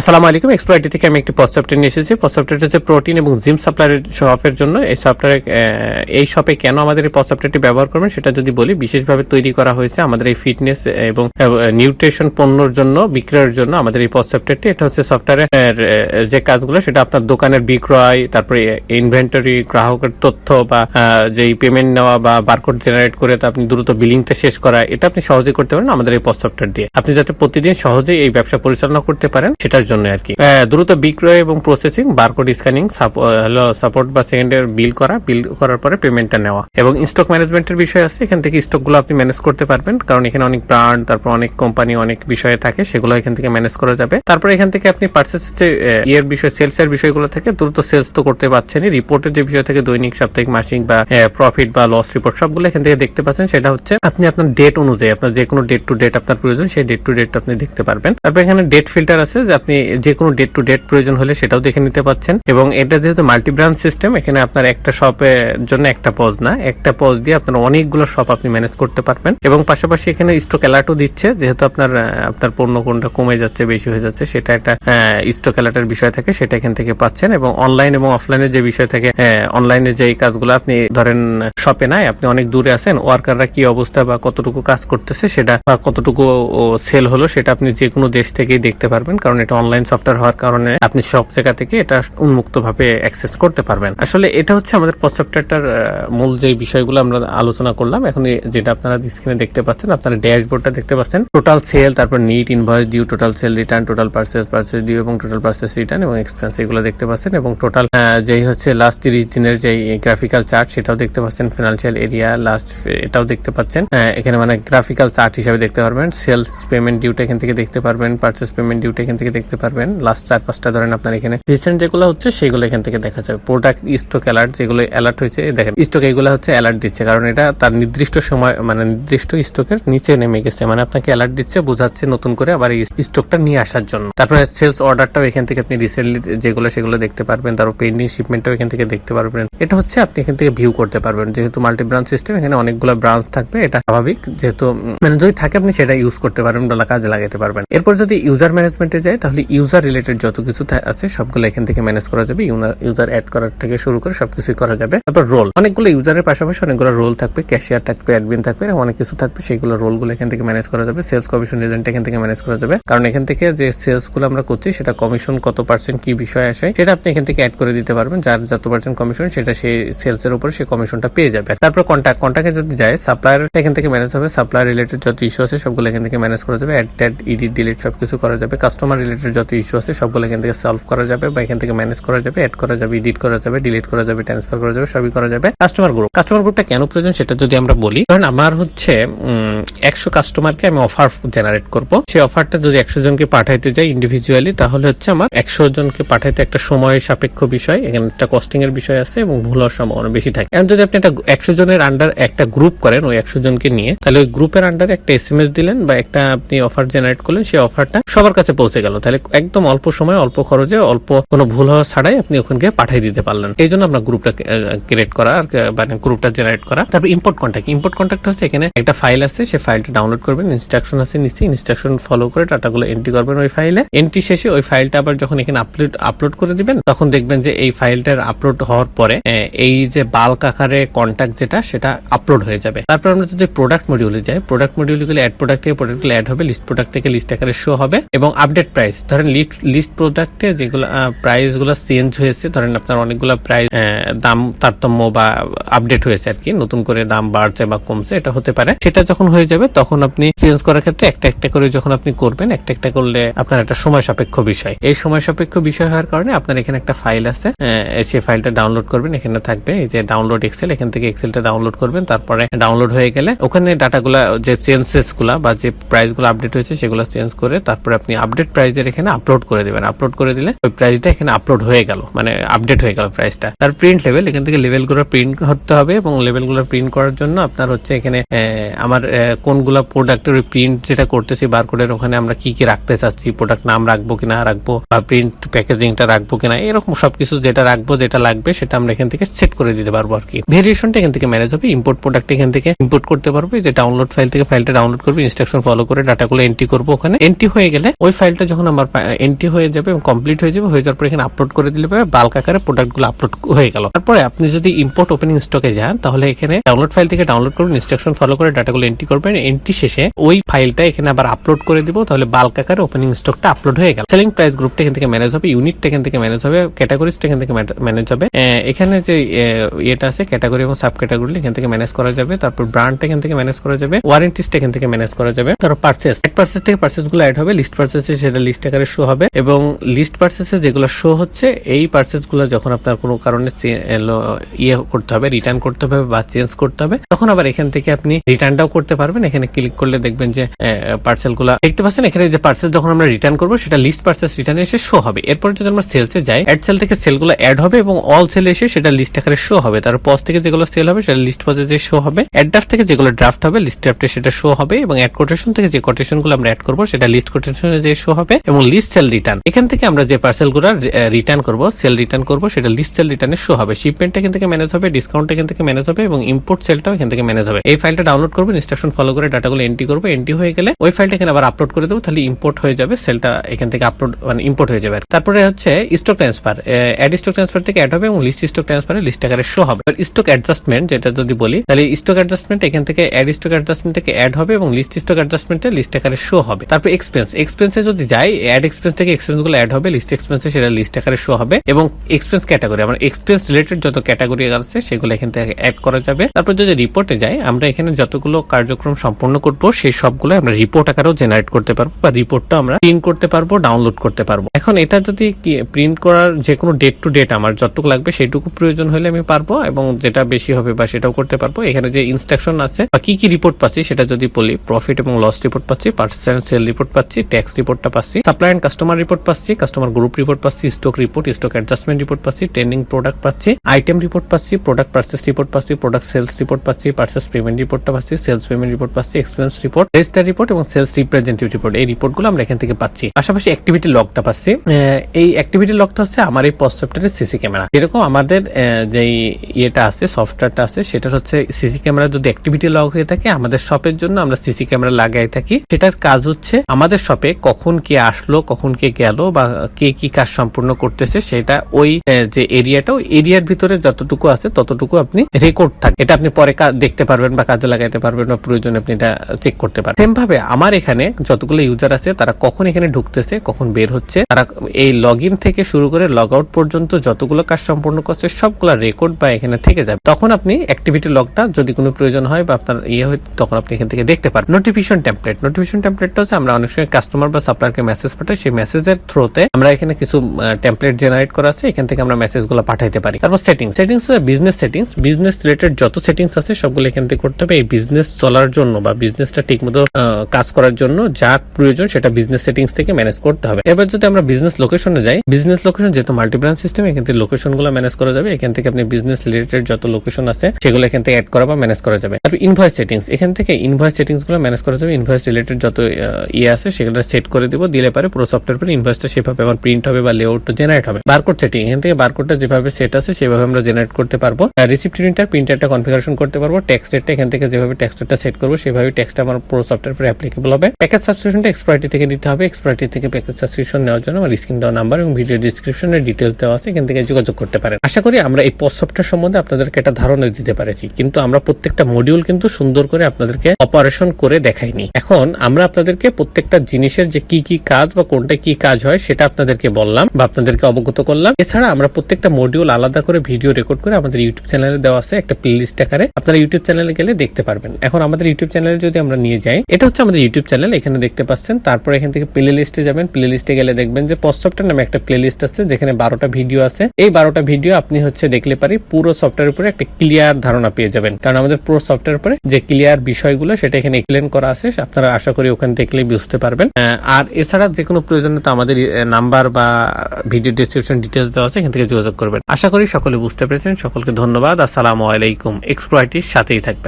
আসসালামু আলাইকুম এক্সপ্লোআইটি থেকে আমি একটি পসঅ্যাপটা নিয়ে এসেছি। পসঅ্যাপটা হচ্ছে প্রোটিন এবং জিম সাপ্লাইয়ের শপের জন্য। এই সফটওয়্যার এই শপে কেন আমাদের এই পসঅ্যাপটি ব্যবহার করবেন সেটা যদি বলি, বিশেষভাবে তৈরি করা হয়েছে আমাদের এই ফিটনেস এবং নিউট্রিশন পণ্যর জন্য, বিক্রয়ের জন্য আমাদের এই পসঅ্যাপটি এটা হচ্ছে সফটওয়্যারের যে কাজগুলো, সেটা আপনার দোকানের বিক্রয়, তারপরে ইনভেন্টরি গ্রাহকের তথ্য বা যেই পেমেন্ট নেওয়া বা বারকোড জেনারেট করে তা আপনি দ্রুত বিলিংটা শেষ করা, এটা আপনি সহজে করতে পারেন আমাদের এই পসঅ্যাপটার দিয়ে। আপনি যাতে প্রতিদিন সহজেই এই ব্যবসা পরিচালনা করতে পারেন, সেটার জন্য আর কি। দ্রুত বিক্রয় এবং প্রসেসিং বারকোড স্ক্যানিং সাপোর্ট বা সেকেন্ডের বিল করা বিল করার পরে পেমেন্টটা নেওয়া। এবং স্টক ম্যানেজমেন্টের বিষয় আছে, এখান থেকে স্টকগুলো আপনি ম্যানেজ করতে পারবেন, কারণ এখানে অনেক ব্র্যান্ড তারপর অনেক কোম্পানি অনেক বিষয়ে থাকে, সেগুলো এখান থেকে ম্যানেজ করা যাবে। তারপর এখান থেকে আপনি পার্সেস যে ইয়ের বিষয় সেলস এর বিষয়গুলো থেকে, দ্রুত সেলস তো করতে পারছেন রিপোর্টের যে বিষয় থেকে, দৈনিক, সাপ্তাহিক, মাসিক বা প্রফিট বা লস রিপোর্ট সবগুলো এখান থেকে দেখতে পাচ্ছেন। সেটা হচ্ছে আপনি আপনার ডেট অনুযায়ী, আপনার যে কোনো ডেট টু ডেট আপনার প্রয়োজন, সেই ডেট টু ডেট আপনি দেখতে পারবেন। তারপর এখানে ডেট ফিল্টার আছে, যে আপনি যে কোনো ডেট টু ডেট প্রয়োজন হলে সেটাও দেখে নিতে পাচ্ছেন। এবং এটা যেহেতু মাল্টি ব্রাঞ্চ সিস্টেম এখানে আপনার একটা শপের জন্য একটা পজ না, একটা পজ দিয়ে আপনার অনেকগুলো শপ আপনি ম্যানেজ করতে পারবেন। এবং পাশাপাশি এখানে স্টক অ্যালার্টও দিচ্ছে, যেহেতু আপনার আপনার পণ্য কোনটা কমে যাচ্ছে, বেশি হয়ে যাচ্ছে, সেটা একটা স্টক অ্যালার্টের বিষয় থাকে, সেটা এখান থেকে পাচ্ছেন। এবং অনলাইন এবং অফলাইনে যে বিষয় থাকে অনলাইনে যে কাজগুলো আপনি ধরেন শপে নাই, আপনি অনেক দূরে আছেন ওয়ার্কাররা কি অবস্থা বা কতটুকু কাজ করতেছে, সেটা বা কতটুকু সেল হলো, সেটা আপনি যে কোনো দেশ থেকেই দেখতে পারবেন, কারণ এটা অনলাইন সফটওয়্যার হওয়ার কারণে আপনি সব জায়গা থেকে এটা উন্মুক্ত ভাবে অ্যাক্সেস করতে পারবেন। আসলে এটা হচ্ছে আমাদের সফটওয়্যারটার মূল যে বিষয়গুলো আমরা আলোচনা করলাম, এখন যেটা আপনারা স্ক্রিনে দেখতে পাচ্ছেন, আপনারা ড্যাশবোর্ডটা দেখতে পাচ্ছেন। টোটাল সেল তারপর net invoice due total sale return total purchase purchase due এবং টোটাল পার্সেস রিটার্ন এবং এক্সপেন্স এগুলো দেখতে পাচ্ছেন এবং টোটাল যেই হচ্ছে লাস্ট তিরিশ দিনের যে গ্রাফিক্যাল চার্ট সেটাও দেখতে পাচ্ছেন। ফিনান্সিয়াল এরিয়া লাস্ট এটাও দেখতে পাচ্ছেন। এখানে মানে গ্রাফিক্যাল চার্ট হিসাবে দেখতে পারবেন। সেলস পেমেন্ট ডিউটা এখান থেকে দেখতে পারবেন। পার্চেস পেমেন্ট ডিউটা এখান থেকে দেখতে পারবেন। লাস্ট চার, পাঁচটা ধরেন আপনার এখানে। রিসেন্ট যেগুলো হচ্ছে, সেগুলো এখান থেকে দেখা যাবে। প্রোডাক্ট স্টক অ্যালার্ট যেগুলো অ্যালার্ট হয়েছে দেখেন স্টক এগুলো হচ্ছে অ্যালার্ট দিচ্ছে। কারণ এটা তার নির্দিষ্ট সময় মানে নির্দিষ্ট স্টকের নিচে নেমে গেছে। মানে আপনাকে অ্যালার্ট দিচ্ছে, বোঝাচ্ছে নতুন করে আবার স্টকটা নিয়ে আসার জন্য। তারপরে সেলস অর্ডারটাও এখান থেকে আপনি রিসেন্টলি যেগুলো, সেগুলো দেখতে পারবেন। তারপর পেন্ডিং শিপমেন্টটাও এখান থেকে দেখতে পারবেন। এটা হচ্ছে আপনি এখান থেকে ভিউ করতে পারবেন। যেহেতু মাল্টি ব্রাঞ্চ সিস্টেম এখানে অনেকগুলো ব্রাঞ্চ থাকবে। এটা স্বাভাবিক। যেহেতু মানে যদি থাকে আপনি সেটা ইউজ করতে পারবেন বা কাজে লাগাতে পারবেন। এরপর যদি ইউজার ম্যানেজমেন্টে যায়, তাহলে ইউজার রিলেটেড যত কিছু আছে, সবগুলো এখান থেকে ম্যানেজ করা যাবে। ইউজার অ্যাড করার থেকে শুরু করে সবকিছুই করা যাবে। তারপর রোল অনেকগুলো ইউজারের পাশাপাশি অনেকগুলো রোল থাকবে। ক্যাশিয়ার থাকবে অ্যাডমিন থাকবে অনেক কিছু থাকবে। সেগুলো রোলগুলো এখান থেকে ম্যানেজ করা যাবে। সেলস কমিশন এজেন্ট এখান থেকে ম্যানেজ করা যাবে। কারণ এখান থেকে যে সেলসগুলো আমরা করছি, সেটা কমিশন কত পার্সেন্ট কি বিষয় আসে, সেটা আপনি এখান থেকে অ্যাড করে দিতে পারবেন। যার যত পার্সেন্ট কমিশন সেটা সেই সেলস এর উপরে সেই কমিশনটা পেয়ে যাবে। তারপর কন্ট্যাক্ট কন্ট্যাক্টে যদি যায় সাপ্লায়ার এখান থেকে ম্যানেজ হবে। সাপ্লায়ার রিলেটেড যত ইস্যু আছে, সবগুলো এখান থেকে ম্যানেজ করা যাবে। অ্যাড ট্যাড ইডিট ডিলিট সবকিছু করা যাবে। কাস্টমার রিলেটেড যত ইস্যু আছে, সবগুলো এখান থেকে সলভ করা যাবে বা এখান থেকে ম্যানেজ করা যাবে অ্যাড করা যাবে এডিট করা যাবে ডিলিট করা যাবে ট্রান্সফার করা যাবে, সবই করা যাবে। কাস্টমার গ্রুপ কাস্টমার গ্রুপটা কেন প্রয়োজন সেটা যদি আমরা বলি, কারণ আমার হচ্ছে একশো কাস্টমারকে আমি অফার জেনারেট করব। সেই অফারটা যদি একশো জনকে পাঠাইতে যাই ইন্ডিভিজুয়ালি তাহলে হচ্ছে আমার একশো জনকে পাঠাইতে একটা সময় সাপেক্ষ বিষয়, এখানে একটা কস্টিং এর বিষয় আছে এবং ভুল হওয়ার সম্ভাবনা বেশি থাকে। এখন যদি আপনি একটা একশো জনের আন্ডার একটা গ্রুপ করেন ওই একশো জনকে নিয়ে, তাহলে ওই গ্রুপের আন্ডারে একটা এস দিলেন বা একটা আপনি অফার জেনারেট করলেন, সেই অফারটা সবার কাছে পৌঁছে গেল। তাহলে একদম অল্প সময়, অল্প খরচে, অল্প কোনো ভুল হওয়া ছাড়াই আপনি ওখানকে পাঠিয়ে দিতে পারলেন। এই জন্য আপনার গ্রুপটা ক্রিয়েট করা আর মানে গ্রুপটা জেনারেট করা। তারপর ইম্পোর্ট কন্ট্যাক্ট ইম্পোর্ট কন্ট্যাক্ট হচ্ছে এখানে একটা ফাইল আছে সেই ফাইলটা ডাউনলোড করবেন ইনস্ট্রাকশন আছে নিচে ইনস্ট্রাকশন ফলো করে ডাটাগুলো এন্ট্রি করবেন ওই ফাইলে এন্ট্রি শেষে ওই ফাইলটা আবার যখন এখানে আপলোড আপলোড করে দিবেন, তখন দেখবেন যে এই ফাইলটার আপলোড হওয়ার পরে এই যে বাল্ক আকারে কন্ট্যাক্ট যেটা, সেটা আপলোড হয়ে যাবে। তারপর আমরা যদি প্রোডাক্ট মডিউলে যাই প্রোডাক্ট মডিউলে গেলে অ্যাড প্রোডাক্ট থেকে প্রোডাক্ট অ্যাড হবে লিস্ট প্রোডাক্ট থেকে লিস্ট আকারে শো হবে, এবং আপডেট প্রাইস ধরেন লিস্ট প্রোডাক্টে যেগুলো প্রাইসগুলো চেঞ্জ হয়েছে, ধরেন আপনার অনেকগুলো প্রাইস দাম, তারতম্য বা আপডেট হয়েছে আর কি, নতুন করে দাম বাড়ছে বা কমছে, এটা হতে পারে। সেটা যখন হয়ে যাবে, তখন আপনি চেঞ্জ করার ক্ষেত্রে একটা একটা করে যখন আপনি করবেন, একটা একটা করলে আপনার একটা সময় সাপেক্ষ বিষয়। এই সময় সাপেক্ষ বিষয় হওয়ার কারণে আপনার এখানে একটা ফাইল আছে সেই ফাইলটা ডাউনলোড করবেন, এখানে থাকবে এই যে ডাউনলোড এক্সেল এখান থেকে এক্সেলটা ডাউনলোড করবেন, তারপরে ডাউনলোড হয়ে গেলে ওখানে ডাটাগুলা যে চেঞ্জেসগুলা বা যে প্রাইসগুলো আপডেট হয়েছে, সেগুলো চেঞ্জ করে তারপরে আপনি আপডেট প্রাইজের এখানে আপলোড করে দিবেন। আপলোড করে দিলে ওই প্রাইসটা এখানে আপলোড হয়ে গেল। মানে আপডেট হয়ে গেল প্রাইসটা তার প্রিন্ট লেভেল এখান থেকে লেভেলগুলো প্রিন্ট করতে হবে এবং লেভেলগুলো প্রিন্ট করার জন্য আপনার হচ্ছে এখানে আমার কোনগুলা প্রোডাক্টের প্রিন্ট যেটা করতেছি বারকোডের ওখানে আমরা কি কি রাখতে চাচ্ছি প্রোডাক্ট নাম রাখব কিনা, রাখব বা প্রিন্ট প্যাকেজিংটা রাখব কিনা, এরকম সবকিছু যেটা রাখব, যেটা লাগবে, সেটা আমরা এখান থেকে সেট করে দিতে পারব আর কি। ভেরিয়েশনটা এখান থেকে ম্যানেজ হবে। ইম্পোর্ট প্রোডাক্ট এখান থেকে ইম্পোর্ট করতে পারব। যে ডাউনলোড ফাইল থেকে ফাইলটা ডাউনলোড করব ইনস্ট্রাকশন ফলো করে ডাটাগুলো এন্ট্রি করব ওখানে। এন্ট্রি হয়ে গেলে ওই ফাইলটা যখন আমার এন্ট্রি হয়ে যাবে কমপ্লিট হয়ে যাবে, হয়ে যাওয়ার পর এখানে আপলোড করে দিলে পারে বাল্ক আকারে প্রোডাক্টগুলো আপলোড হয়ে গেল। তারপরে আপনি যদি ইম্পোর্ট ওপেনিং স্টকে যান, তাহলে এখানে ডাউনলোড ফাইল থেকে ডাউনলোড করবেন ইনস্ট্রাকশন ফলো করে ডাটাগুলো এন্ট্রি করবেন। এন্ট্রি শেষে ওই ফাইলটা এখানে আবার আপলোড করে দিব, তাহলে বাল্ক আকারে ওপেনিং স্টকটা আপলোড হয়ে গেল। সেলিং প্রাইস গ্রুপটা এখান থেকে ম্যানেজ হবে ইউনিটটা এখান থেকে ম্যানেজ হবে ক্যাটাগরিজটা এখান থেকে ম্যানেজ হবে। এখানে যে ইয়েটা আছে ক্যাটাগরি এবং সাব ক্যাটাগরি এখান থেকে ম্যানেজ করা যাবে, তারপর ব্র্যান্ডটা এখান থেকে ম্যানেজ করা যাবে ওয়ারেন্টিসটা এখান থেকে ম্যানেজ করা যাবে। তারপর পার্সেস পার্সেস থেকে পার্সেসগুলো অ্যাড হবে লিস্ট পার্সেসে সেটা লিস্ট আকারে শো হবে এবং লিস্ট পার্সেসে যেগুলো শো হচ্ছে, এই পার্সেসগুলো যখন আপনার কোনো কারণে ইয়ে করতে হবে রিটার্ন করতে হবে বা চেঞ্জ করতে হবে, তখন আবার এখান থেকে আপনি রিটার্নটাও করতে পারবেন। এখানে ক্লিক করলে দেখবেন যে পার্সেলগুলা দেখতে পাচ্ছেন, এখানে যে পার্সেল যখন আমরা রিটার্ন করব, সেটা লিস্ট পার্সেস রিটার্নে এসে শো হবে। এরপর যদি আমরা সেলসে যাই অ্যাড সেল থেকে সেলগুলো অ্যাড হবে এবং অল সেল এসে সেটা লিস্ট আকারে শো হবে। তারপর পজ থেকে যেগুলো সেল হবে, সেটা লিস্ট পজে যে শো হবে। অ্যাড ড্রাফট থেকে যেগুলো ড্রাফট হবে লিস্ট ড্রাফটে সেটা শো হবে এবং অ্যাড কোটেশন থেকে যে কোটেশনগুলো আমরা অ্যাড করব, সেটা লিস্ট কোটেশনে যে শো হবে এবং লিস্ট সেল রিটার্ন এখান থেকে আমরা যে পার্সেলগুলো রিটার্ন করব সেল রিটার্ন করব, সেটা লিস্ট সেল রিটার্নে শো হবে। শিপমেন্ট এখান থেকে ম্যানেজ হবে ডিসকাউন্ট এখান থেকে ম্যানেজ হবে এবং ইম্পোর্ট সেলটাও এখান থেকে ম্যানেজ হবে। এই ফাইলটা ডাউনলোড করবেন ইনস্ট্রাকশন ফলো করে ডাটাগুলো এন্ট্রি করব। এন্ট্রি হয়ে গেলে ওই ফাইলটা এখানে আবার আপলোড করে দেবো, তাহলে ইম্পোর্ট হয়ে যাবে সেলটা এখান থেকে আপলোড মানে ইম্পোর্ট হয়ে যাবে তারপরে হচ্ছে stock transfer add stock transfer থেকে অ্যাড হবে এবং লিস্ট স্টক ট্রান্সফারে লিস্ট আকারে শো হবে। স্টক অ্যাডজাস্টমেন্ট যেটা যদি বলি, তাহলে স্টক অ্যাডজাস্টমেন্ট এখান থেকে অ্যাড স্টক অ্যাডজাস্টমেন্ট থেকে অ্যাড হবে এবং লিস্ট স্টক অ্যাডজাস্টমেন্টে লিস্ট আকারে শো হবে। তারপর এক্সপেন্স এক্সপেন্সে যদি যাই এক্সপেন্স থেকে এক্সপেন্সগুলো অ্যাড হবে লিস্ট এক্সপেন্সে সেটা লিস্ট আকারে শো হবে এবং এক্সপেন্স ক্যাটাগরি আমার এক্সপেন্স রিলেটেড যত ক্যাটাগরি আছে সেগুলো এখান থেকে অ্যাড করা যাবে। তারপর যদি রিপোর্টে যাই, আমরা এখানে যতগুলো কার্যক্রম সম্পন্ন করব, সেই সবগুলো আমরা রিপোর্ট আকারেও জেনারেট করতে পারব বা রিপোর্টটা আমরা প্রিন্ট করতে পারব ডাউনলোড করতে পারব। এখন এটা যদি প্রিন্ট করার যে কোনো ডেট টু ডেট আমার যতটুকু লাগবে সেটুকু প্রয়োজন হলে আমি পারব এবং যেটা বেশি হবে বা সেটাও করতে পারব। এখানে যে ইনস্ট্রাকশন আছে বা কি কি রিপোর্ট পাচ্ছি সেটা যদি বলি প্রফিট এবং লস রিপোর্ট পাচ্ছি পার্সেন্ট সেল রিপোর্ট পাচ্ছি ট্যাক্স রিপোর্টটা পাচ্ছি অ্যান্ড কাস্টমার রিপোর্ট পাচ্ছি কাস্টমার গ্রুপ রিপোর্ট পাচ্ছি stock report stock adjustment report পাচ্ছি ট্রেন্ডিং প্রোডাক্ট পাচ্ছি আইটেম রিপোর্ট পাচ্ছি প্রোডাক্ট পার্সেস রিপোর্ট পাচ্ছি প্রোডাক্ট সেলস রিপোর্ট পাচ্ছি পার্সেস পেমেন্ট রিপোর্টটা পাচ্ছি সেলস পেমেন্ট রিপোর্ট পাচ্ছি এক্সপেন্স রিপোর্ট রেজিস্টার রিপোর্ট এবং সেলস রিপ্রেজেন্টেটিভ রিপোর্ট এই রিপোর্টগুলো আমরা এখান থেকে পাচ্ছি। পাশাপাশি অ্যাক্টিভিটি লগটা পাচ্ছি। এই অ্যাক্টিভিটি লগটা হচ্ছে আমার এই পস্ট সফটওয়্যারের সিসি ক্যামেরা যেরকম আমাদের যেই ইয়েটা আছে সফটওয়্যারটা আছে সেটা হচ্ছে সিসি ক্যামেরা যদি অ্যাক্টিভিটি লগ হয়ে থাকে, আমাদের শপের জন্য আমরা সিসি ক্যামেরা লাগাই থাকি। সেটার কাজ হচ্ছে আমাদের শপে কখন কে আসলো কখন কে গেল বা কে কি কাজ সম্পূর্ণ করতেছে, সেটা ওই যে এরিয়াটা, ওই এরিয়ার ভিতরে যতটুকু আছে, ততটুকু আপনি রেকর্ড থাকে। এটা আপনি পরে দেখতে পারবেন বা কাজে লাগাইতে পারবেন বা প্রয়োজনে আপনি এটা চেক করতে পারবেন। সেম ভাবে আমার এখানে যতগুলো ইউজার আছে, তারা কখন এখানে ঢুকতেছে, কখন বের হচ্ছে, তারা এই লগ থেকে শুরু করে লগ আউট পর্যন্ত যতগুলো কাজ সম্পূর্ণ করছে, সবগুলো রেকর্ড বা এখানে থেকে যাবে। তখন আপনি অ্যাক্টিভিটি লগটা যদি কোনো প্রয়োজন হয় বা আপনার ইয়ে হয়, তখন আপনি এখান থেকে দেখতে পারেন। নোটিফিকেশন টেমপ্লেট নোটিফিকেশন টেমপ্লেটটা হচ্ছে আমরা অনেক সময় কাস্টমার বা সাপ্লায়ারকে মেসেজ পাঠাই, সেই মেসেজের থ্রুতে আমরা এখানে কিছু টেমপ্লেট জেনারেট করা আছে, এখান থেকে আমরা মেসেজগুলো পাঠাইতে পারি। তারপর settings settings business settings business related যত সেটিংস আছে, সবগুলো এখান থেকে করতে হবে। এই বিজনেস চলার জন্য বা বিজনেসটা ঠিকমতো কাজ করার জন্য যা প্রয়োজন সেটা বিজনেস সেটিংস থেকে ম্যানেজ করতে হবে। এবার যদি আমরা বিজনেস লোকেশনে যাই বিজনেস লোকেশন যেহেতু মাল্টি ব্রাঞ্চ সিস্টেম এখান থেকে লোকেশনগুলো ম্যানেজ করা যাবে। এখান থেকে আপনি বিজনেস রিলেটেড যত লোকেশন আছে, সেগুলো এখান থেকে অ্যাড করা বা ম্যানেজ করা যাবে। তারপর ইনভয়েস সেটিংস এখান থেকে ইনভয়েস সেটিংসগুলো ম্যানেজ করা যাবে। ইনভয়েস রিলেটেড যত ইয়ে আছে, সেগুলো সেট করে দিব, দিলে পারে পুরো সফটওয়্যার পরে ইনভয়েসটা সেভাবে আমার প্রিন্ট হবে বা লেআউট জেনারেট হবে। বারকোড সেটিং এখান থেকে বারকোডটা যেভাবে সেট আছে, সেভাবে আমরা জেনারেট করতে পারব। রিসিপ্ট প্রিন্টার প্রিন্টারটা কনফিগারেশন করতে পারব। টেক্সট রেটটা এখান থেকে যেভাবে টেক্সট রেটটা সেট করব সেভাবে টেক্সটটা আমার পুরো সফটওয়্যার পরে অ্যাপ্লিকেবল হবে। প্যাকেজ সাবস্ক্রিপশনটা এক্সপার্টি থেকে দিতে হবে। এক্সপার্টি থেকে প্যাকেজ সাবস্ক্রিপশন নেওয়ার জন্য আমার স্ক্রিন দেওয়া নাম্বার এবং ভিডিও ডিসক্রিপশনে ডিটেলস দেওয়া আছে। এখান থেকে যোগাযোগ করতে পারেন। আশা করি আমরা এই পোস্ট সফটওয়্যার সম্বন্ধে আপনাদেরকে একটা ধারণা দিতে পেরেছি। কিন্তু আমরা প্রত্যেকটা মডিউল কিন্তু সুন্দর করে আপনাদেরকে অপারেশন করে দেখাইনি। এখন আমরা আপনাদেরকে প্রত্যেকটা জিনিসের যে কি কি কাজ বা কোনটা কি কাজ হয়, সেটা আপনাদেরকে বললাম বা আপনাদেরকে অবগত করলাম। এছাড়া আমরা প্রত্যেকটা মডিউল আলাদা করে ভিডিও রেকর্ড করে আমাদের ইউটিউব চ্যানেলে দেওয়া আছে একটা প্লেলিস্ট আকারে। আপনারা ইউটিউব চ্যানেলে গেলে দেখতে পারবেন। এখন আমাদের ইউটিউব চ্যানেলে যদি আমরা নিয়ে যাই, এটা হচ্ছে আমাদের ইউটিউব চ্যানেল এখানে দেখতে পাচ্ছেন। তারপর এখান থেকে প্লে লিস্টে যাবেন। প্লে লিস্টে গেলে দেখবেন যে সফটওয়্যার নামে একটা প্লে লিস্ট আছে, যেখানে বারোটা ভিডিও আছে। এই বারোটা ভিডিও আপনি হচ্ছে দেখলে পারি পুরো সফটওয়্যার উপরে একটা ক্লিয়ার ধারণা পেয়ে যাবেন। কারণ আমাদের পুরো সফটওয়্যার উপরে যে ক্লিয়ার বিষয়গুলো, সেটা এখানে এক্সপ্লেন করা আছে। আপনারা আশা করি ওখানে দেখলে বুঝতে পারবেন। আর এছাড়া যে কোনো প্রয়োজন তো আমাদের নাম্বার বা ভিডিও ডিসক্রিপশন ডিটেলস দেওয়া আছে, এখান থেকে যোগাযোগ করবেন। আশা করি সকলে বুঝতে পেরেছেন। সকলকে ধন্যবাদ। আসসালামু আলাইকুম। এক্সপ্লয়টির সাথেই থাকবেন।